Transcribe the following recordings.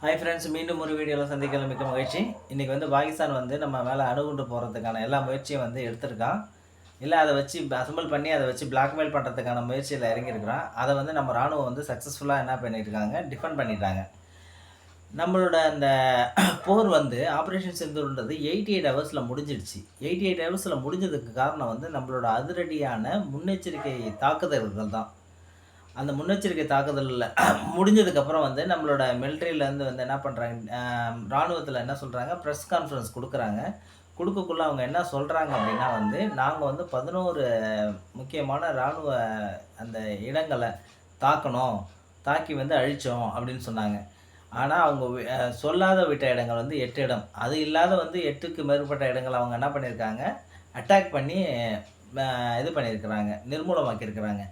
Hi friends மீண்டும் ஒரு வீடியோவில் சந்திக்கலாம் மிக்க மகிழ்ச்சி. இன்றைக்கி வந்து பாகிஸ்தான் வந்து நம்ம மேலே அணுகுண்டு போகிறதுக்கான எல்லா முயற்சியும் வந்து எடுத்திருக்கான். இல்லை அதை வச்சு அசம்பிள் பண்ணி அதை வச்சு பிளாக்மெயில் பண்ணுறதுக்கான முயற்சியில் இறங்கியிருக்கிறான். அதை வந்து நம்ம ராணுவம் வந்து சக்ஸஸ்ஃபுல்லாக என்ன பண்ணியிருக்காங்க? டிஃபெண்ட் பண்ணிட்டாங்க. நம்மளோட அந்த போர் வந்து ஆப்ரேஷன் செந்தூர்ன்றது எயிட்டி எயிட் ஹவர்ஸில் முடிஞ்சிடுச்சு. எயிட்டி எயிட் ஹவர்ஸில் முடிஞ்சதுக்கு காரணம் வந்து நம்மளோட அதிரடியான முன்னெச்சரிக்கை தாக்குதல்கள் தான் அந்த முன்னெச்சரிக்கை தாக்குதலில் முடிஞ்சதுக்கப்புறம் வந்து நம்மளோட மிலிட்ரியிலேருந்து வந்து என்ன பண்ணுறாங்க இராணுவத்தில் என்ன சொல்கிறாங்க ப்ரெஸ் கான்ஃபரன்ஸ் கொடுக்குறாங்க. கொடுக்கக்குள்ளே அவங்க என்ன சொல்கிறாங்க அப்படின்னா வந்து நாங்கள் வந்து பதினோரு முக்கியமான இராணுவ அந்த இடங்களை தாக்கணும் தாக்கி வந்து அழித்தோம் அப்படின்னு சொன்னாங்க. ஆனால் அவங்க வி- சொல்லாத விட்ட இடங்கள் வந்து எட்டு இடம். அது இல்லாத வந்து எட்டுக்கு மேற்பட்ட இடங்கள் அவங்க என்ன பண்ணியிருக்காங்க அட்டாக் பண்ணி இது பண்ணியிருக்கிறாங்க நிர்மூலமாக்கியிருக்கிறாங்க.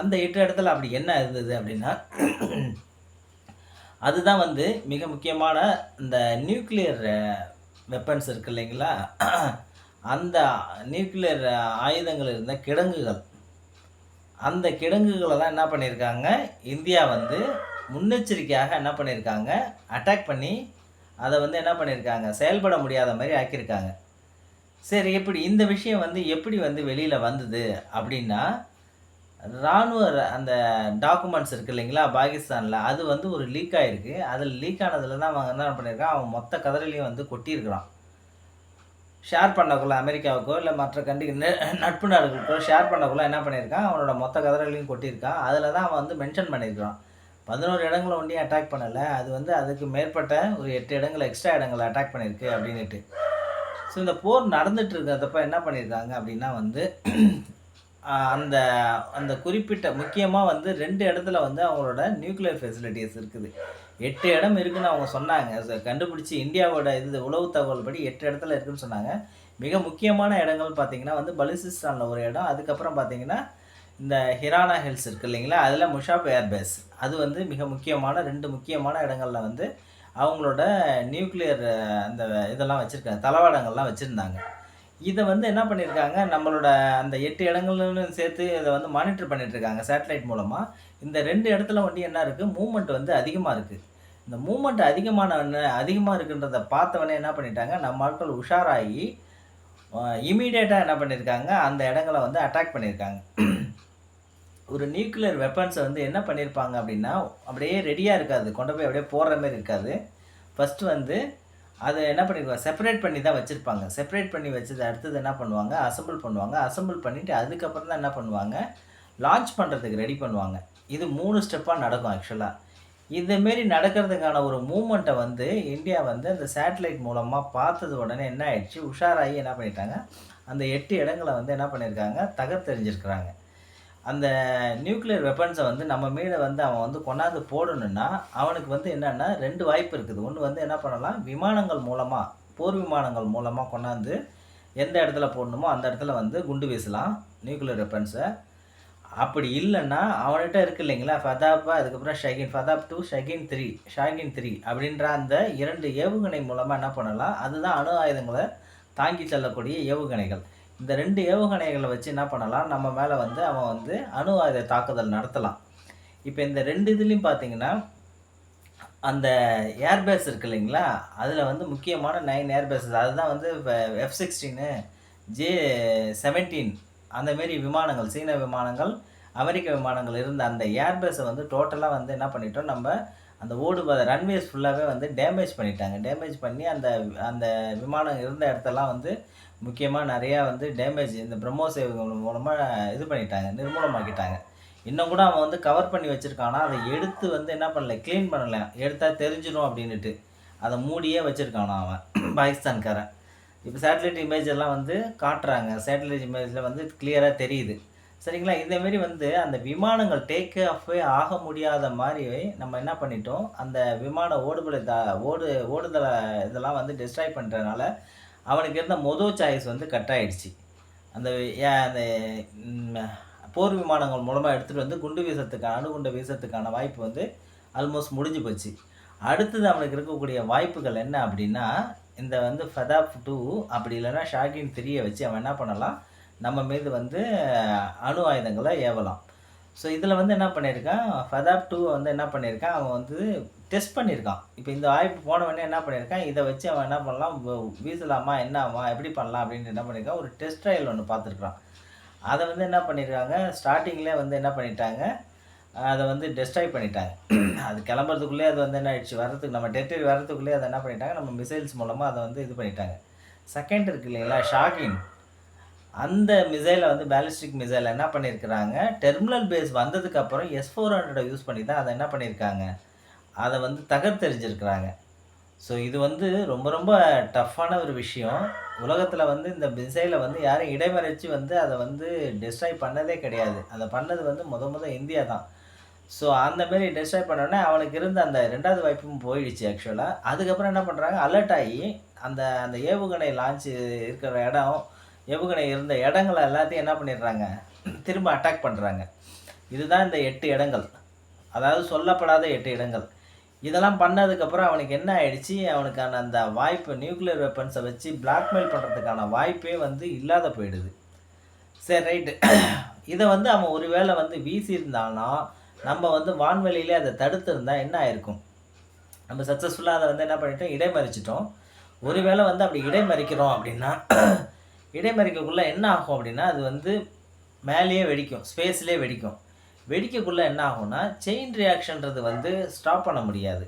அந்த எட்டு இடத்துல அப்படி என்ன இருந்தது அப்படின்னா அதுதான் வந்து மிக முக்கியமான இந்த நியூக்ளியர் வெப்பன்ஸ் இருக்கு இல்லைங்களா? அந்த நியூக்ளியர் ஆயுதங்கள் இருந்த கிடங்குகள். அந்த கிடங்குகளை தான் என்ன பண்ணியிருக்காங்க? இந்தியா வந்து முன்னெச்சரிக்கையாக என்ன பண்ணியிருக்காங்க? அட்டாக் பண்ணி அதை வந்து என்ன பண்ணியிருக்காங்க? செயல்பட முடியாத மாதிரி ஆக்கியிருக்காங்க. சரி எப்படி இந்த விஷயம் வந்து எப்படி வந்து வெளியில் வந்தது அப்படின்னா இராணுவ ர- அந்த டாக்குமெண்ட்ஸ் இருக்கு இல்லைங்களா பாகிஸ்தானில் அது வந்து ஒரு லீக் ஆகிருக்கு அதில் லீக் ஆனதில் தான் அவன் என்ன பண்ணியிருக்கான் அவன் மொத்த கதறிலையும் வந்து கொட்டியிருக்கிறான். ஷேர் பண்ணக்குள்ள அமெரிக்காவுக்கோ இல்லை மற்ற கண்டி நட்பு நாடுகளுக்கோ ஷேர் பண்ணக்குள்ள என்ன பண்ணியிருக்கான் அவனோட மொத்த கதறலையும் கொட்டியிருக்கான். அதில் தான் அவன் வந்து மென்ஷன் பண்ணியிருக்கிறான். பதினோரு இடங்களை ஒண்டியும் அட்டாக் பண்ணலை. அது வந்து அதுக்கு மேற்பட்ட ஒரு எட்டு இடங்களை எக்ஸ்ட்ரா இடங்களை அட்டாக் பண்ணியிருக்கு அப்படின்னுட்டு. ஸோ இந்த போர் நடந்துட்டு இருக்கிறதப்ப என்ன பண்ணியிருக்காங்க அப்படின்னா வந்து அந்த அந்த குறிப்பிட்ட முக்கியமாக வந்து ரெண்டு இடத்துல வந்து அவங்களோட நியூக்ளியர் ஃபெசிலிட்டிஸ் இருக்குது. எட்டு இடம் இருக்குதுன்னு அவங்க சொன்னாங்க. கண்டுபிடிச்சி இந்தியாவோட இது உளவு தகவல் படி எட்டு இடத்துல இருக்குன்னு சொன்னாங்க. மிக முக்கியமான இடங்கள் பார்த்தீங்கன்னா வந்து பலுசிஸ்தானில் ஒரு இடம். அதுக்கப்புறம் பார்த்தீங்கன்னா இந்த ஹிரானா ஹில்ஸ் இருக்குது இல்லைங்களா? அதில் முஷாப் ஏர்பேஸ் அது வந்து மிக முக்கியமான ரெண்டு முக்கியமான இடங்களில் வந்து அவங்களோட நியூக்ளியர் அந்த இதெல்லாம் வச்சுருக்காங்க தளவாடங்கள்லாம் வச்சுருந்தாங்க. இதை வந்து என்ன பண்ணியிருக்காங்க நம்மளோட அந்த எட்டு இடங்கள்னு சேர்த்து இதை வந்து மானிட்டர் பண்ணிகிட்ருக்காங்க சேட்டலைட் மூலமாக இந்த ரெண்டு இடத்துல வண்டி என்ன இருக்குது மூமெண்ட் வந்து அதிகமாக இருக்குது இந்த மூமெண்ட் அதிகமான அதிகமாக இருக்குன்றத பார்த்தவொடனே என்ன பண்ணிட்டாங்க? நம்ம ஆட்கள் உஷாராகி இமீடியட்டாக என்ன பண்ணியிருக்காங்க அந்த இடங்களை வந்து அட்டாக் பண்ணியிருக்காங்க ஒரு நியூக்ளியர் வெப்பன்ஸை வந்து என்ன பண்ணியிருப்பாங்க அப்படின்னா அப்படியே ரெடியாக இருக்காது. கொண்டு போய் அப்படியே போடுற மாதிரி இருக்காது. ஃபஸ்ட்டு வந்து அதை என்ன பண்ணிடுவாங்க செப்பரேட் பண்ணி தான் வச்சுருப்பாங்க. செப்பரேட் பண்ணி வச்சது அடுத்தது என்ன பண்ணுவாங்க அசம்பிள் பண்ணுவாங்க. அசம்பிள் பண்ணிவிட்டு அதுக்கப்புறம் தான் என்ன பண்ணுவாங்க லான்ச் பண்ணுறதுக்கு ரெடி பண்ணுவாங்க. இது மூணு ஸ்டெப்பாக நடக்கும் ஆக்சுவலாக இதுமாரி நடக்கிறதுக்கான ஒரு மூமெண்ட்டை வந்து இந்தியா வந்து அந்த சேட்டலைட் மூலமாக பார்த்தது உடனே என்ன ஆயிடுச்சு உஷாராகி என்ன பண்ணிட்டாங்க அந்த எட்டு இடங்களை வந்து என்ன பண்ணியிருக்காங்க தகர்த்தெறிஞ்சிருக்கிறாங்க. அந்த நியூக்ளியர் வெப்பன்ஸை வந்து நம்ம மேலே வந்து அவன் வந்து கொண்டாந்து போடணும்னா அவனுக்கு வந்து என்னென்னா ரெண்டு வாய்ப்பு இருக்குது. ஒன்று வந்து என்ன பண்ணலாம்? விமானங்கள் மூலமாக போர் விமானங்கள் மூலமாக கொண்டாந்து எந்த இடத்துல போடணுமோ அந்த இடத்துல வந்து குண்டு வீசலாம் நியூக்ளியர் வெப்பன்ஸை அப்படி இல்லைன்னா அவன்கிட்ட இருக்கு இல்லைங்களா? ஃபதாப்பா அதுக்கப்புறம் Shaheen ஃபதாப் two Shaheen three Shaheen three அப்படின்ற அந்த இரண்டு ஏவுகணை மூலமாக என்ன பண்ணலாம்? அதுதான் அணு ஆயுதங்களை தாங்கி செல்லக்கூடிய ஏவுகணைகள். இந்த ரெண்டு ஏவுகணைகளை வச்சு என்ன பண்ணலாம்? நம்ம மேலே வந்து அவன் வந்து அணு ஆயுத தாக்குதல் நடத்தலாம். இப்போ இந்த ரெண்டு இதுலேயும் பார்த்தீங்கன்னா அந்த ஏர்பேஸ் இருக்கு இல்லைங்களா? அதில் வந்து முக்கியமான நைன் ஏர்பேஸஸ் அதுதான் வந்து எஃப் சிக்ஸ்டீனு ஜே செவன்டீன் அந்தமாரி விமானங்கள் சீன விமானங்கள் அமெரிக்க விமானங்கள் இருந்த அந்த ஏர்பேஸை வந்து டோட்டலாக வந்து என்ன பண்ணிட்டோம்? நம்ம அந்த ஓடுபாத ரன்வேஸ் ஃபுல்லாகவே வந்து டேமேஜ் பண்ணிட்டாங்க. டேமேஜ் பண்ணி அந்த அந்த விமானம் இருந்த இடத்தெல்லாம் வந்து முக்கியமாக நிறையா வந்து டேமேஜ் இந்த பிரம்மோ ஏவுகணை மூலமாக இது பண்ணிட்டாங்க நிர்மூலமாக்கிட்டாங்க. இன்னும் கூட அவன் வந்து கவர் பண்ணி வச்சுருக்கானா அதை எடுத்து வந்து என்ன பண்ணல க்ளீன் பண்ணல. எடுத்தால் தெரிஞ்சிடும் அப்படின்னுட்டு. அதை மூடியே வச்சுருக்கானா அவன் பாகிஸ்தான்காரன். இப்போ சேட்டலைட் இமேஜ் எல்லாம் வந்து காட்டுறாங்க. சேட்டலைட் இமேஜில் வந்து கிளியராக தெரியுது. சரிங்களா? இதேமாரி வந்து அந்த விமானங்கள் டேக் ஆஃபே ஆக முடியாத மாதிரி நம்ம என்ன பண்ணிட்டோம்? அந்த விமான ஓடுபலை த ஓடு ஓடுதலை இதெல்லாம் வந்து டிஸ்ட்ராய் பண்ணுறதுனால அவனுக்கு இருந்த மொதல் சாய்ஸ் வந்து கட் ஆயிடுச்சு. அந்த அந்த போர் விமானங்கள் மூலமாக எடுத்துகிட்டு வந்து குண்டு வீசத்துக்கான அணுகுண்டு வீசத்துக்கான வாய்ப்பு வந்து ஆல்மோஸ்ட் முடிஞ்சு போச்சு. அடுத்தது அவனுக்கு இருக்கக்கூடிய வாய்ப்புகள் என்ன அப்படின்னா இந்த வந்து ஃபதாப் டூ அப்படி இல்லைன்னா ஷாகின் த்ரீயை வச்சு அவன் என்ன பண்ணலாம்? நம்ம மீது வந்து அணு ஆயுதங்களை ஏவலாம். ஸோ இதில் வந்து என்ன பண்ணியிருக்கான்? ஃபதாப் டூ வந்து என்ன பண்ணியிருக்கான்? அவன் வந்து டெஸ்ட் பண்ணியிருக்கான். இப்போ இந்த வாய்ப்பு போனவொடனே என்ன பண்ணியிருக்கான்? இதை வச்சு அவன் என்ன பண்ணலாம்? வீசலாமா என்னம்மா எப்படி பண்ணலாம் அப்படின்னு என்ன பண்ணியிருக்கான்? ஒரு டெஸ்ட் ட்ரையல் ஒன்று பார்த்துருக்குறான். அதை வந்து என்ன பண்ணியிருக்காங்க? ஸ்டார்டிங்லேயே வந்து என்ன பண்ணிட்டாங்க? அதை வந்து டெஸ்ட்ராய் பண்ணிட்டாங்க. அது கிளம்புறதுக்குள்ளே அது வந்து என்ன ஆயிடுச்சு? வரதுக்கு நம்ம டெரிட்டரி வர்றதுக்குள்ளே அதை என்ன பண்ணிட்டாங்க? நம்ம மிசைல்ஸ் மூலமாக அதை வந்து இது பண்ணிட்டாங்க. செகண்ட் இருக்கு இல்லைங்களா? ஷாகின் அந்த மிசைலை வந்து பேலிஸ்டிக் மிசைலை என்ன பண்ணியிருக்கிறாங்க? டெர்மினல் பேஸ் வந்ததுக்கப்புறம் எஸ் ஃபோர் ஹண்ட்ரடை யூஸ் பண்ணி தான் அதை என்ன பண்ணியிருக்காங்க? அதை வந்து தகர்த்தெறிஞ்சிருக்கிறாங்க. ஸோ இது வந்து ரொம்ப ரொம்ப டஃப்பான ஒரு விஷயம். உலகத்தில் வந்து இந்த மிசைலை வந்து யாரும் இடைமறைச்சு வந்து அதை வந்து டெஸ்ட்ராய் பண்ணதே கிடையாது. அதை பண்ணது வந்து முத முத இந்தியா தான். ஸோ அந்தமாரி டெஸ்ட்ராய் பண்ணோடனே அவனுக்கு இருந்த அந்த ரெண்டாவது வாய்ப்பும் போயிடுச்சு ஆக்சுவலாக அதுக்கப்புறம் என்ன பண்ணுறாங்க அலர்ட் ஆகி அந்த அந்த ஏவுகணை லான்ச் இருக்கிற இடம் ஏவுகணை இருந்த இடங்களை எல்லாத்தையும் என்ன பண்ணிடுறாங்க? திரும்ப அட்டாக் பண்ணுறாங்க இதுதான் இந்த எட்டு இடங்கள். அதாவது சொல்லப்படாத எட்டு இடங்கள். இதெல்லாம் பண்ணதுக்கப்புறம் அவனுக்கு என்ன ஆயிடுச்சு? அவனுக்கான அந்த வாய்ப்பு நியூக்ளியர் வெப்பன்ஸை வச்சு பிளாக்மெயில் பண்ணுறதுக்கான வாய்ப்பே வந்து இல்லாத போயிடுது. சரி ரைட்டு இதை வந்து அவன் ஒருவேளை வந்து வீசியிருந்தான்னா நம்ம வந்து வான்வெளியிலே அதை தடுத்திருந்தா என்ன ஆயிருக்கும்? நம்ம சக்ஸஸ்ஃபுல்லாக அதை வந்து என்ன பண்ணிட்டோம்? இடைமறிச்சிட்டோம். ஒருவேளை வந்து அப்படி இடைமறிக்கிறோம் அப்படின்னா இடைமறிக்கக்குள்ளே என்ன ஆகும் அப்படின்னா அது வந்து மேலேயே வெடிக்கும் ஸ்பேஸ்லேயே வெடிக்கும். வெடிக்கக்குள்ளே என்ன ஆகும்னா செயின் ரியாக்ஷன்றது வந்து ஸ்டாப் பண்ண முடியாது.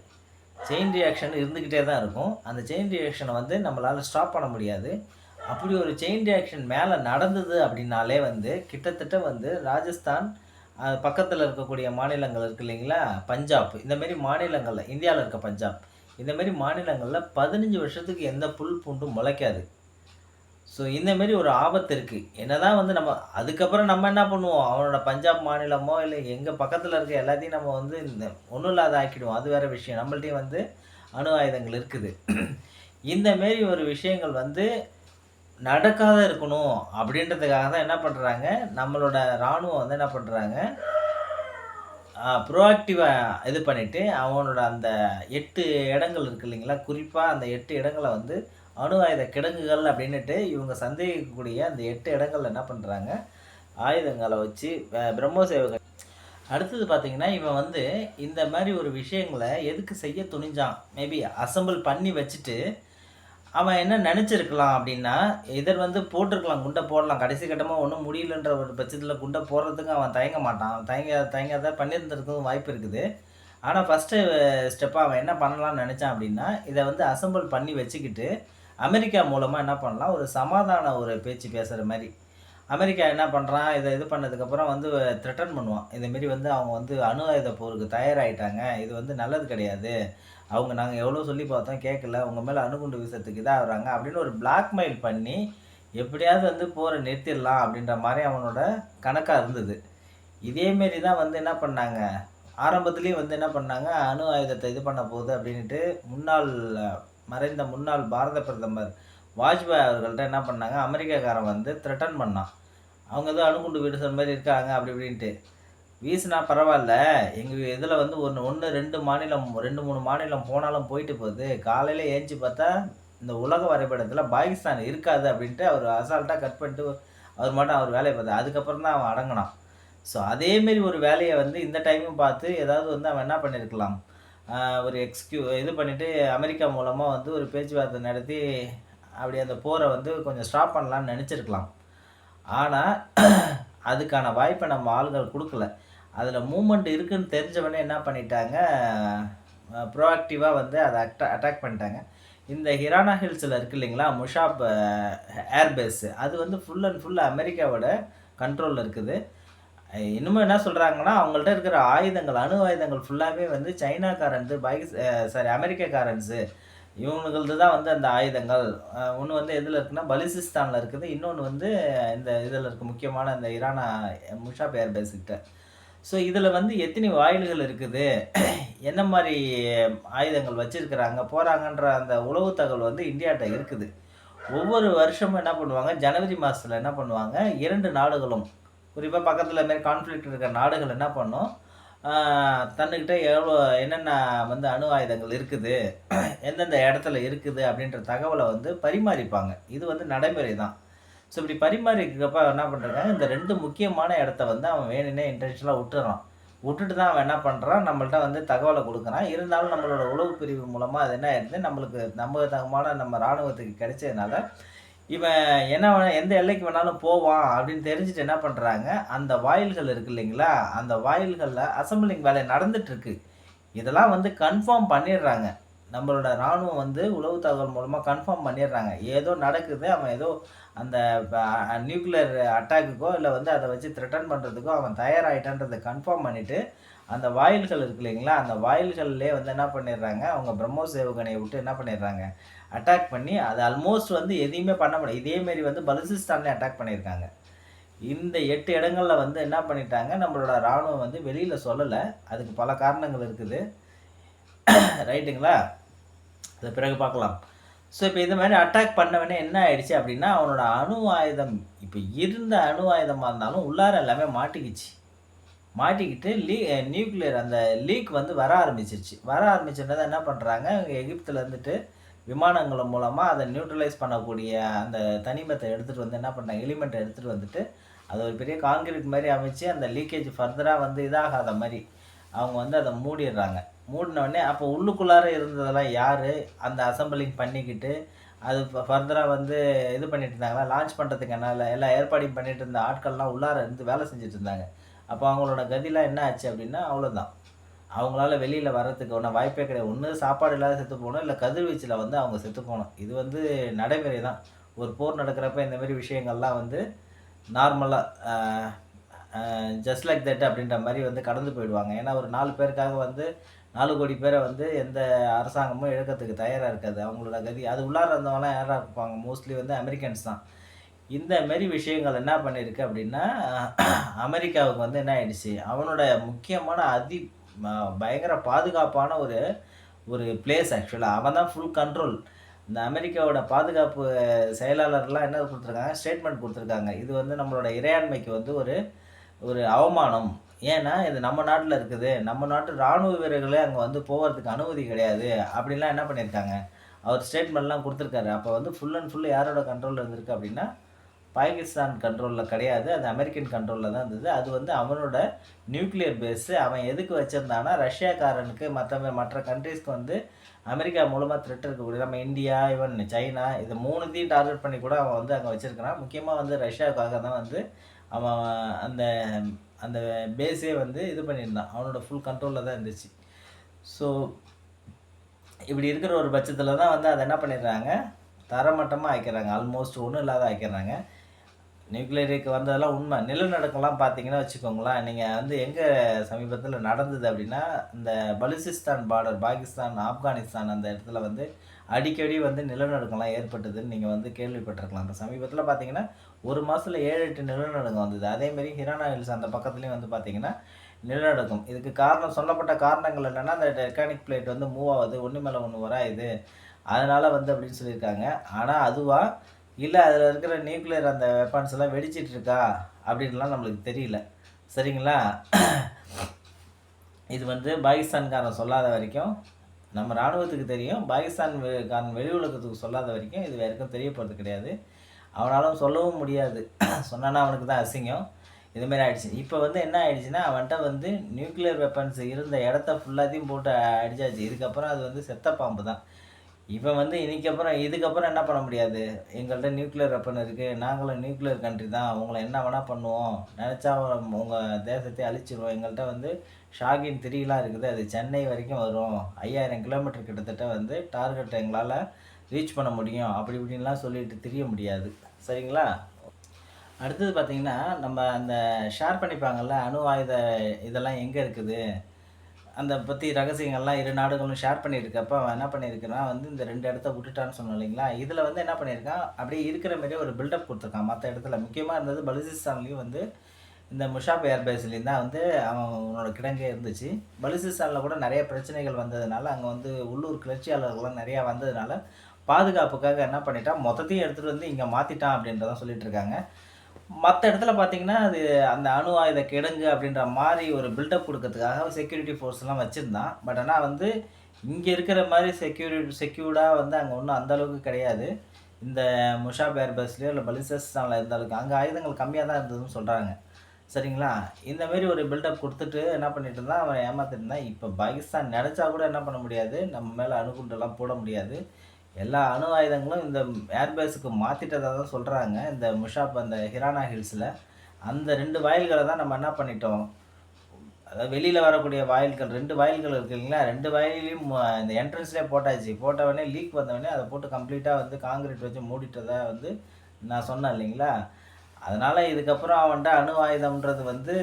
செயின் ரியாக்ஷன் இருந்துக்கிட்டே தான் இருக்கும். அந்த செயின் ரியாக்ஷனை வந்து நம்மளால் ஸ்டாப் பண்ண முடியாது. அப்படி ஒரு செயின் ரியாக்ஷன் மேலே நடந்தது அப்படின்னாலே வந்து கிட்டத்தட்ட வந்து ராஜஸ்தான் பக்கத்தில் இருக்கக்கூடிய மாநிலங்கள் இருக்கு இல்லைங்களா? பஞ்சாப். இந்தமாரி மாநிலங்களில் இந்தியாவில் இருக்க பஞ்சாப். இந்தமாரி மாநிலங்களில் பதினஞ்சு வருஷத்துக்கு எந்த புல் பூண்டும் முளைக்காது. ஸோ இந்தமாரி ஒரு ஆபத்து இருக்குது என்னதான் வந்து நம்ம அதுக்கப்புறம் நம்ம என்ன பண்ணுவோம்? அவனோட பஞ்சாப் மாநிலமோ இல்லை எங்கள் பக்கத்தில் இருக்க எல்லாத்தையும் நம்ம வந்து இந்த ஒன்றும் இல்லாத ஆக்கிடுவோம். அது வேறு விஷயம். நம்மள்ட்டையும் வந்து அணு ஆயுதங்கள் இருக்குது. இந்த மாரி ஒரு விஷயங்கள் வந்து நடக்காத இருக்கணும். அப்படின்றதுக்காக தான் என்ன பண்ணுறாங்க நம்மளோட இராணுவம் வந்து என்ன பண்ணுறாங்க ப்ரோஆக்டிவாக இது பண்ணிவிட்டு அவனோட அந்த எட்டு இடங்கள் இருக்கு இல்லைங்களா? குறிப்பாக அந்த எட்டு இடங்களை வந்து அணு ஆயுத கிடங்குகள் அப்படின்னுட்டு இவங்க சந்தேகிக்கக்கூடிய அந்த எட்டு இடங்கள்ல என்ன பண்ணுறாங்க ஆயுதங்களை வச்சு அஹ், அடுத்தது பார்த்தீங்கன்னா இவன் வந்து இந்த மாதிரி ஒரு விஷயங்களை எதுக்கு செய்ய துணிஞ்சான்? மேபி அசெம்பிள் பண்ணி வச்சுட்டு அவன் என்ன நினச்சிருக்கலாம் அப்படின்னா இதர் வந்து போட்டிருக்கலாம் குண்டை போடலாம். கடைசி கட்டமாக ஒன்றும் முடியலன்ற ஒரு பட்சத்தில் குண்டை போடுறதுக்கு அவன் தயங்க மாட்டான். தயங்க தயங்காத பண்ணியிருந்திருக்கும் வாய்ப்பு இருக்குது. ஆனால் ஃபஸ்ட்டு ஸ்டெப்பாக அவன் என்ன பண்ணலாம்னு நினச்சான் அப்படின்னா இதை வந்து அசெம்பிள் பண்ணி வச்சுக்கிட்டு அமெரிக்கா மூலமாக என்ன பண்ணலாம்? ஒரு சமாதான ஒரு பேச்சு பேசுகிற மாதிரி. அமெரிக்கா என்ன பண்ணுறான் இதை இது பண்ணதுக்கப்புறம் வந்து த்ரெட்டன் பண்ணுவான். இதுமாரி வந்து அவங்க வந்து அணு ஆயுத போருக்கு தயாராகிட்டாங்க இது வந்து நல்லது கிடையாது. அவங்க நாங்கள் எவ்வளோ சொல்லி பார்த்தோம் கேட்கல உங்கள் மேலே அணுகுண்டு வீசத்துக்கு இதாக வராங்க அப்படின்னு ஒரு பிளாக்மெயில் பண்ணி எப்படியாவது வந்து போரை நிறுத்திடலாம் அப்படின்ற மாதிரி அவனோட கணக்காக இருந்தது. இதேமாரி தான் வந்து என்ன பண்ணாங்க? ஆரம்பத்துலேயும் வந்து என்ன பண்ணாங்க? அணு ஆயுதத்தை இது பண்ண போகுது அப்படின்ட்டு முன்னாள் மறைந்த முன்னாள் பாரத பிரதமர் வாஜ்பாய் அவர்கள்ட்ட என்ன பண்ணாங்க? அமெரிக்காக்காரன் வந்து த்ரெட்டன் பண்ணான். அவங்க ஏதோ அணுகுண்டு வீடுற மாதிரி இருக்காங்க அப்படி இப்படின்ட்டு. வீசினா பரவாயில்ல எங்கள் இதில் வந்து ஒன்று ஒன்று ரெண்டு மாநிலம் ரெண்டு மூணு மாநிலம் போனாலும் போயிட்டு போகுது. காலையில் ஏஞ்சி பார்த்தா இந்த உலக வரைபடத்தில் பாகிஸ்தான் இருக்காது அப்படின்ட்டு அவர் அசால்ட்டாக கட் பண்ணிட்டு அவர் மட்டும் அவர் வேலையை பார்த்தார். அதுக்கப்புறம் தான் அவன் அடங்கினான். ஸோ அதேமாரி ஒரு வேலையை வந்து இந்த டைமும் பார்த்து ஏதாவது வந்து அவன் என்ன பண்ணியிருக்கலாம்? ஒரு எக்ஸ்கியூ இது பண்ணிவிட்டு அமெரிக்கா மூலமாக வந்து ஒரு பேச்சுவார்த்தை நடத்தி அப்படி அந்த போரை வந்து கொஞ்சம் ஸ்டாப் பண்ணலான்னு நினச்சிருக்கலாம். ஆனால் அதுக்கான வாய்ப்பை நம்ம ஆளுகள் கொடுக்கல. அதில் மூமெண்ட் இருக்குதுன்னு தெரிஞ்சவொடனே என்ன பண்ணிட்டாங்க? ப்ரோஆக்டிவாக வந்து அதை அட்டா அட்டாக் பண்ணிட்டாங்க. இந்த ஹிரானா ஹில்ஸில் இருக்கு இல்லைங்களா முஷாப் ஏர்பேஸு அது வந்து ஃபுல் அண்ட் ஃபுல் அமெரிக்காவோட கண்ட்ரோலில் இருக்குது. அஹ் இன்னுமும் என்ன சொல்கிறாங்கன்னா அவங்கள்ட்ட இருக்கிற ஆயுதங்கள் அணு ஆயுதங்கள் ஃபுல்லாகவே வந்து சைனாக்காரன்ஸு பாகிஸ் சாரி அமெரிக்காக்காரன்ஸு இவனுங்களது தான் வந்து அந்த ஆயுதங்கள். ஒன்று வந்து எதில் இருக்குன்னா பலிசிஸ்தானில் இருக்குது. இன்னொன்று வந்து இந்த இதில் இருக்க முக்கியமான அந்த இரானா முஷாப் பேர் பேசிக்கிட்ட. ஸோ இதில் வந்து எத்தனை வாயில்கள் இருக்குது? என்ன மாதிரி ஆயுதங்கள் வச்சுருக்கிறாங்க போகிறாங்கன்ற அந்த உளவு தகவல் வந்து இந்தியாட்ட இருக்குது. ஒவ்வொரு வருஷமும் என்ன பண்ணுவாங்க ஜனவரி மாதத்தில் என்ன பண்ணுவாங்க இரண்டு நாடுகளும் குறிப்பாக பக்கத்தில் மாரி கான்ஃப்ளிக்ட் இருக்கிற நாடுகள் என்ன பண்ணும்? தன்னுக்கிட்ட எவ்வளோ என்னென்ன வந்து அணு ஆயுதங்கள் இருக்குது? எந்தெந்த இடத்துல இருக்குது அப்படின்ற தகவலை வந்து பரிமாறிப்பாங்க. இது வந்து நடைமுறை தான். ஸோ இப்படி பரிமாறிக்கப்ப என்ன பண்ணுறாங்க இந்த ரெண்டு முக்கியமான இடத்த வந்து அவன் வேணும்னே இன்டென்ஷனலாக விட்டுறான். விட்டுட்டு தான் அவன் என்ன பண்ணுறான் நம்மள்ட்ட வந்து தகவலை கொடுக்குறான். இருந்தாலும் நம்மளோட உளவு பிரிவு மூலமாக அது என்ன ஆயிடுது நம்மளுக்கு நம்பகத்தகமான நம்ம இராணுவத்துக்கு கிடைச்சதுனால இவன் என்ன எந்த எல்லைக்கு வேணாலும் போவான் அப்படின்னு தெரிஞ்சுட்டு என்ன பண்ணுறாங்க அந்த வாயில்கள் இருக்கு இல்லைங்களா? அந்த வாயில்களில் அசம்பிளிங் வேலை நடந்துட்டுருக்கு. இதெல்லாம் வந்து கன்ஃபார்ம் பண்ணிடுறாங்க. நம்மளோட இராணுவம் வந்து உளவு தகவல் மூலமாக கன்ஃபார்ம் பண்ணிடுறாங்க. ஏதோ நடக்குது அவன் ஏதோ அந்த நியூக்ளியர் அட்டாக்குக்கோ இல்லை வந்து அதை வச்சு த்ரெட்டன் பண்ணுறதுக்கோ அவன் தயாராகிட்டான்றதை கன்ஃபார்ம் பண்ணிவிட்டு அந்த வாயில்கள் இருக்கு இல்லைங்களா? அந்த வாயில்கள்லேயே வந்து என்ன பண்ணிடுறாங்க? அவங்க பிரம்மோஸ் சேவகனை விட்டு என்ன பண்ணிடுறாங்க? அட்டாக் பண்ணி அது ஆல்மோஸ்ட் வந்து எதையுமே பண்ண முடியாது. இதேமாரி வந்து பலுசிஸ்தான்லேயே அட்டாக் பண்ணியிருக்காங்க. இந்த எட்டு இடங்களில் வந்து என்ன பண்ணிட்டாங்க? நம்மளோட இராணுவம் வந்து வெளியில் சொல்லலை. அதுக்கு பல காரணங்கள் இருக்குது. ரைட்டுங்களா? அதை பிறகு பார்க்கலாம். ஸோ இப்போ இது மாதிரி அட்டாக் பண்ணவனே என்ன ஆயிடுச்சு அப்படின்னா அவனோட அணு ஆயுதம் இப்போ இருந்த அணு ஆயுதமாக இருந்தாலும் உள்ளார எல்லாமே மாட்டிக்கிச்சு. மாட்டிக்கிட்டு லீ நியூக்ளியர் அந்த லீக் வந்து வர ஆரம்பிச்சிருச்சு. வர ஆரம்பிச்சிருந்ததை என்ன பண்ணுறாங்க எகிப்தில் இருந்துட்டு விமானங்கள் மூலமாக அதை நியூட்ரலைஸ் பண்ணக்கூடிய அந்த தனிமத்தை எடுத்துகிட்டு வந்து என்ன பண்ணுறாங்க எலிமெண்ட்டை எடுத்துகிட்டு வந்துட்டு அது ஒரு பெரிய காங்கிரீட் மாதிரி அமைச்சு அந்த லீக்கேஜ் ஃபர்தராக வந்து இதாகாத மாதிரி அவங்க வந்து அதை மூடிடுறாங்க. மூடினவொடனே அப்போ உள்ளுக்குள்ளார இருந்ததெல்லாம் யார்? அந்த அசம்பிளிங் பண்ணிக்கிட்டு அது ஃபர்தராக வந்து இது பண்ணிட்டு இருந்தாங்களா? லான்ச் பண்ணுறதுக்கு என்னால் எல்லா ஏற்பாடையும் பண்ணிட்டு இருந்த ஆட்கள்லாம் உள்ளார இருந்து வேலை செஞ்சுட்டு இருந்தாங்க. அப்போ அவங்களோட கதிலாம் என்ன ஆச்சு அப்படின்னா அவ்வளோதான் அவங்களால வெளியில் வர்றதுக்கு ஒன்றும் வாய்ப்பே கிடையாது. ஒன்று சாப்பாடு இல்லாத செத்து போகணும் இல்லை கதிர்வீச்சில் வந்து அவங்க செத்து போகணும். இது வந்து நடைமுறை தான் ஒரு போர் நடக்கிறப்ப இந்தமாரி விஷயங்கள்லாம் வந்து நார்மலாக ஜஸ்ட் லைக் தட் அப்படின்ற மாதிரி வந்து கடந்து போயிடுவாங்க. ஏன்னா ஒரு நாலு பேருக்காக வந்து நாலு கோடி பேரை வந்து எந்த அரசாங்கமும் இழக்கிறதுக்கு தயாராக இருக்காது. அவங்களோட கதி அது உள்ளார இருந்தவங்களாம் யாராக இருப்பாங்க? மோஸ்ட்லி வந்து அமெரிக்கன்ஸ் தான். இந்த மாரி விஷயங்கள் என்ன பண்ணியிருக்கு அப்படின்னா அமெரிக்காவுக்கு வந்து என்ன ஆயிடுச்சு? அவனோட முக்கியமான அதி பயங்கர பாதுகாப்பான ஒரு ஒரு பிளேஸ் ஆக்சுவலாக அவன் தான் ஃபுல் கண்ட்ரோல் இந்த அமெரிக்காவோட பாதுகாப்பு செயலாளர்லாம் என்ன கொடுத்துருக்காங்க? ஸ்டேட்மெண்ட் கொடுத்துருக்காங்க. இது வந்து நம்மளோட இறையாண்மைக்கு வந்து ஒரு ஒரு அவமானம். ஏன்னா இது நம்ம நாட்டில் இருக்குது. நம்ம நாட்டு இராணுவ வீரர்களே அங்கே வந்து போகிறதுக்கு அனுமதி கிடையாது. அப்படின்லாம் என்ன பண்ணியிருக்காங்க? அவர் ஸ்டேட்மெண்ட்லாம் கொடுத்துருக்காரு. அப்போ வந்து ஃபுல் அண்ட் ஃபுல் யாரோட கண்ட்ரோலில் இருந்திருக்கு அப்படின்னா பாகிஸ்தான் கண்ட்ரோலில் கிடையாது அது அமெரிக்கன் கண்ட்ரோலில் தான் இருந்தது. அது வந்து அவனோட நியூக்ளியர் பேஸு அவன் எதுக்கு வச்சுருந்தான்னா ரஷ்யாக்காரனுக்கு மற்ற மற்ற கண்ட்ரீஸ்க்கு வந்து அமெரிக்கா மூலமாக த்ரெட் இருக்கக்கூடிய நம்ம இந்தியா ஈவன் சைனா இது மூணுத்தையும் டார்கெட் பண்ணி கூட அவன் வந்து அங்கே வச்சுருக்கிறான். முக்கியமாக வந்து ரஷ்யாவுக்காக தான் வந்து அவன் அந்த அந்த பேஸே வந்து இது பண்ணியிருந்தான். அவனோட ஃபுல் கண்ட்ரோலில் தான் இருந்துச்சு. ஸோ இப்படி இருக்கிற ஒரு பட்சத்தில் தான் வந்து அதை என்ன பண்ணிடுறாங்க? தரமட்டமாக ஆக்கிறாங்க ஆல்மோஸ்ட் ஒன்றும் இல்லாத ஆக்கிறாங்க நியூக்ளியருக்கு வந்ததெல்லாம் உண்மை. நிலநடுக்கம்லாம் பார்த்தீங்கன்னா வச்சுக்கோங்களேன் நீங்கள் வந்து எங்கே சமீபத்தில் நடந்தது அப்படின்னா இந்த பலுசிஸ்தான் பார்டர் பாகிஸ்தான் ஆப்கானிஸ்தான் அந்த இடத்துல வந்து அடிக்கடி வந்து நிலநடுக்கம்லாம் ஏற்பட்டதுன்னு நீங்கள் வந்து கேள்விப்பட்டிருக்கலாம். இப்போ சமீபத்தில் பார்த்தீங்கன்னா ஒரு மாதத்தில் ஏழு எட்டு நிலநடுக்கம் வந்தது. அதேமாரி ஹிரானா ஹில்ஸ் அந்த பக்கத்துலேயும் வந்து பார்த்தீங்கன்னா நிலநடுக்கம். இதுக்கு காரணம் சொல்லப்பட்ட காரணங்கள் என்னென்னா அந்த டெக்கானிக் பிளேட் வந்து மூவ் ஆகுது. ஒன்று மேலே ஒன்று வராது. அதனால் வந்து அப்படின்னு சொல்லியிருக்காங்க. ஆனால் அதுவாக இல்லை அதில் இருக்கிற நியூக்ளியர் அந்த வெப்பன்ஸ் எல்லாம் வெடிச்சிட்டு இருக்கா? அப்படின்லாம் நம்மளுக்கு தெரியல. சரிங்களா? இது வந்து பாகிஸ்தான்காரன் சொல்லாத வரைக்கும் நம்ம இராணுவத்துக்கு தெரியும். பாகிஸ்தான் காரன் வெளி உலகத்துக்கு சொல்லாத வரைக்கும் இது வரைக்கும் தெரிய போகிறது கிடையாது. அவனாலும் சொல்லவும் முடியாது. சொன்னான்னா அவனுக்கு தான் அசிங்கம். இதுமாரி ஆயிடுச்சு. இப்போ வந்து என்ன ஆயிடுச்சுன்னா அவன்கிட்ட வந்து நியூக்ளியர் வெப்பன்ஸ் இருந்த இடத்த ஃபுல்லாத்தையும் போட்டு அடிச்சாச்சு. இதுக்கப்புறம் அது வந்து செத்த பாம்பு தான். இவன் வந்து இதுக்கப்புறம் இதுக்கப்புறம் என்ன பண்ண முடியாது? எங்கள்கிட்ட நியூக்ளியர் வெப்பன் இருக்குது நாங்களும் நியூக்ளியர் கண்ட்ரி தான். உங்களை என்ன வேணால் பண்ணுவோம். நினச்சா உங்கள் தேசத்தை அழிச்சிருவோம். எங்கள்கிட்ட வந்து ஷாகின் த்ரீலாம் இருக்குது. அது சென்னை வரைக்கும் வரும். ஐயாயிரம் கிலோமீட்டர் கிட்டத்தட்ட வந்து டார்கெட் எங்களால் ரீச் பண்ண முடியும். அப்படி இப்படின்லாம் சொல்லிட்டு தெரிய முடியாது. சரிங்களா? அடுத்தது பார்த்திங்கன்னா நம்ம அந்த ஷேர் பண்ணிப்பாங்கள்ல அணு ஆயுத இதெல்லாம் எங்கே இருக்குது? அந்த பற்றி ரகசியங்கள்லாம் இரு நாடுகளும் ஷேர் பண்ணியிருக்கப்ப அவன் என்ன பண்ணியிருக்கிறான்? வந்து இந்த ரெண்டு இடத்த விட்டுட்டான்னு சொன்னோம் இல்லைங்களா? இதில் வந்து என்ன பண்ணியிருக்கான்? அப்படியே இருக்கிற மாதிரியே ஒரு பில்டப் கொடுத்துருக்கான். மற்ற இடத்துல முக்கியமாக இருந்தது பலுசிஸ்தான்லேயும் வந்து இந்த முஷாப் ஏர்பேஸ்லேயும் தான் வந்து அவனோட கிடங்கே இருந்துச்சு. பலுசிஸ்தானில் கூட நிறைய பிரச்சனைகள் வந்ததுனால அங்கே வந்து உள்ளூர் கிளர்ச்சியாளர்கள்லாம் நிறையா வந்ததுனால பாதுகாப்புக்காக என்ன பண்ணிட்டான்? மொத்தத்தையும் எடுத்துகிட்டு வந்து இங்கே மாற்றிட்டான் அப்படின்றதான் சொல்லிட்டு இருக்காங்க. மற்ற இடத்துல பார்த்தீங்கன்னா அது அந்த அணு ஆயுத கிடங்கு அப்படின்ற மாதிரி ஒரு பில்டப் கொடுக்கறதுக்காக செக்யூரிட்டி ஃபோர்ஸ்லாம் வச்சுருந்தான். பட் ஆனால் வந்து இங்கே இருக்கிற மாதிரி செக்யூரிட்டி செக்யூர்டாக வந்து அங்கே ஒன்றும் அந்த அளவுக்கு கிடையாது. இந்த முஷாப் பேர்பஸ்லேயோ இல்லை பலிசஸ்தானில் இருந்த அளவுக்கு அங்கே ஆயுதங்கள் கம்மியாக தான் இருந்ததுன்னு சொல்கிறாங்க சரிங்களா? இந்த மாதிரி ஒரு பில்டப் கொடுத்துட்டு என்ன பண்ணிட்டு இருந்தான்? அவன் ஏமாத்திட்டு இருந்தான். இப்போ பாகிஸ்தான் நினச்சா கூட என்ன பண்ண முடியாது? நம்ம மேலே அணுகுண்டெல்லாம் போட முடியாது. எல்லா அணு ஆயுதங்களும் இந்த ஏர்பேஸுக்கு மாற்றிட்டதாக தான் சொல்கிறாங்க இந்த முஷாப் அந்த ஹிரானா ஹில்ஸில். அந்த ரெண்டு வாயில்களை தான் நம்ம என்ன பண்ணிட்டோம்? அதாவது வெளியில் வரக்கூடிய வாயில்கள் ரெண்டு வாயில்கள் இருக்கு இல்லைங்களா? ரெண்டு வாயிலையும் இந்த என்ட்ரன்ஸ்லேயே போட்டாச்சு. போட்டவொடனே லீக் வந்தவொடனே அதை போட்டு கம்ப்ளீட்டாக வந்து காங்கிரீட் வச்சு மூடிட்டதாக வந்து நான் சொன்னேன் இல்லைங்களா? அதனால் இதுக்கப்புறம் அவன்கிட்ட அணு ஆயுதம்ன்றது வந்து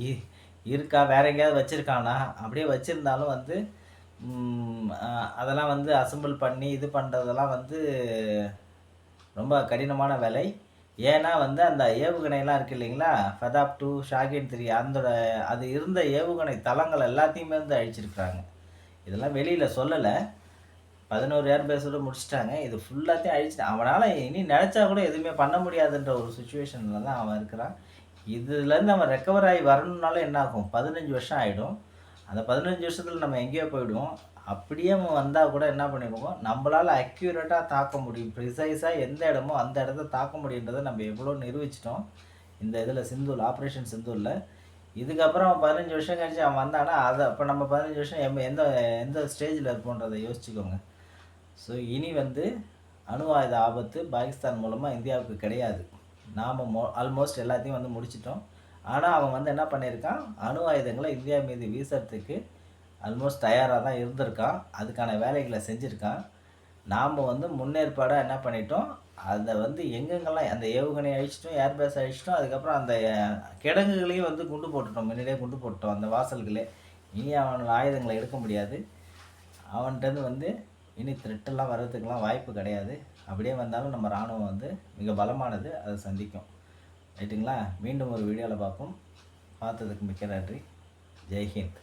இ- இருக்கா? வேற எங்கேயாவது வச்சுருக்கானா? அப்படியே வச்சுருந்தாலும் வந்து அதெல்லாம் வந்து அசெம்பிள் பண்ணி இது பண்ணுறதெல்லாம் வந்து ரொம்ப கடினமான வேலை. ஏன்னா வந்து அந்த ஏவுகணைலாம் இருக்கு இல்லைங்களா? ஃபெதாப் டூ ஷாகின் த்ரீ அந்த அது இருந்த ஏவுகணை தளங்கள் எல்லாத்தையுமே வந்து அழிச்சிருக்கிறாங்க. இதெல்லாம் வெளியில் சொல்லலை. பதினோரு ஏர்பேஸோட முடிச்சிட்டாங்க. இது ஃபுல்லாத்தையும் அழிச்சு அவனால் இனி நினச்சா கூட எதுவுமே பண்ண முடியாதுன்ற ஒரு சுச்சுவேஷனில் தான் அவன் இருக்கிறான். இதுலேருந்து அவன் ரெக்கவர் ஆகி வரணுன்னாலும் என்ன ஆகும்? பதினஞ்சு வருஷம் ஆகிடும் அந்த பதினஞ்சு வருஷத்தில் நம்ம எங்கேயோ போயிடுவோம். அப்படியே அவன் வந்தால் கூட என்ன பண்ணிடுவோம் நம்மளால் அக்யூரேட்டாக தாக்க முடியும். ப்ரிசைஸாக எந்த இடமோ அந்த இடத்த தாக்க முடியுன்றதை நம்ம எவ்வளோ நிரூபிச்சிட்டோம். இந்த இதில் சிந்தூல் ஆப்ரேஷன் சிந்தூரில் இதுக்கப்புறம் அவன் பதினஞ்சு வருஷம் கழிச்சு அவன் வந்தானா அதை அப்போ நம்ம பதினஞ்சு வருஷம் எம் எந்த எந்த ஸ்டேஜில் இருப்போன்றதை யோசிச்சுக்கோங்க. ஸோ இனி வந்து அணு ஆயுத ஆபத்து பாகிஸ்தான் மூலமாக இந்தியாவுக்கு கிடையாது. நாம் மோ ஆல்மோஸ்ட் எல்லாத்தையும் வந்து முடிச்சிட்டோம். ஆனால் அவன் வந்து என்ன பண்ணியிருக்கான்? அணு ஆயுதங்களை இந்தியா மீது வீசுறதுக்கு ஆல்மோஸ்ட் தயாராக தான் இருந்திருக்கான். அதுக்கான வேலைகளை செஞ்சுருக்கான். நாம் வந்து முன்னேற்பாடாக என்ன பண்ணிட்டோம்? அதை வந்து எங்கெங்கெல்லாம் அந்த ஏவுகணை அழிச்சிட்டோம் ஏர்பேஸ் அழிச்சிட்டோம் அதுக்கப்புறம் அந்த கிடங்குகளையும் வந்து குண்டு போட்டுட்டோம் முன்னாடியே குண்டு போட்டுட்டோம் அந்த வாசல்களே. இனி அவன் ஆயுதங்களை எடுக்க முடியாது. அவன்கிட்டருந்து வந்து இனி த்ரெட்டெல்லாம் வர்றதுக்கெலாம் வாய்ப்பு கிடையாது. அப்படியே வந்தாலும் நம்ம இராணுவம் வந்து மிக பலமானது அதை சந்திக்கும். ரைட்டுங்களா மீண்டும் ஒரு வீடியோவில் பார்ப்போம். பார்த்ததுக்கு மிக்க நன்றி. ஜெய்ஹிந்த்.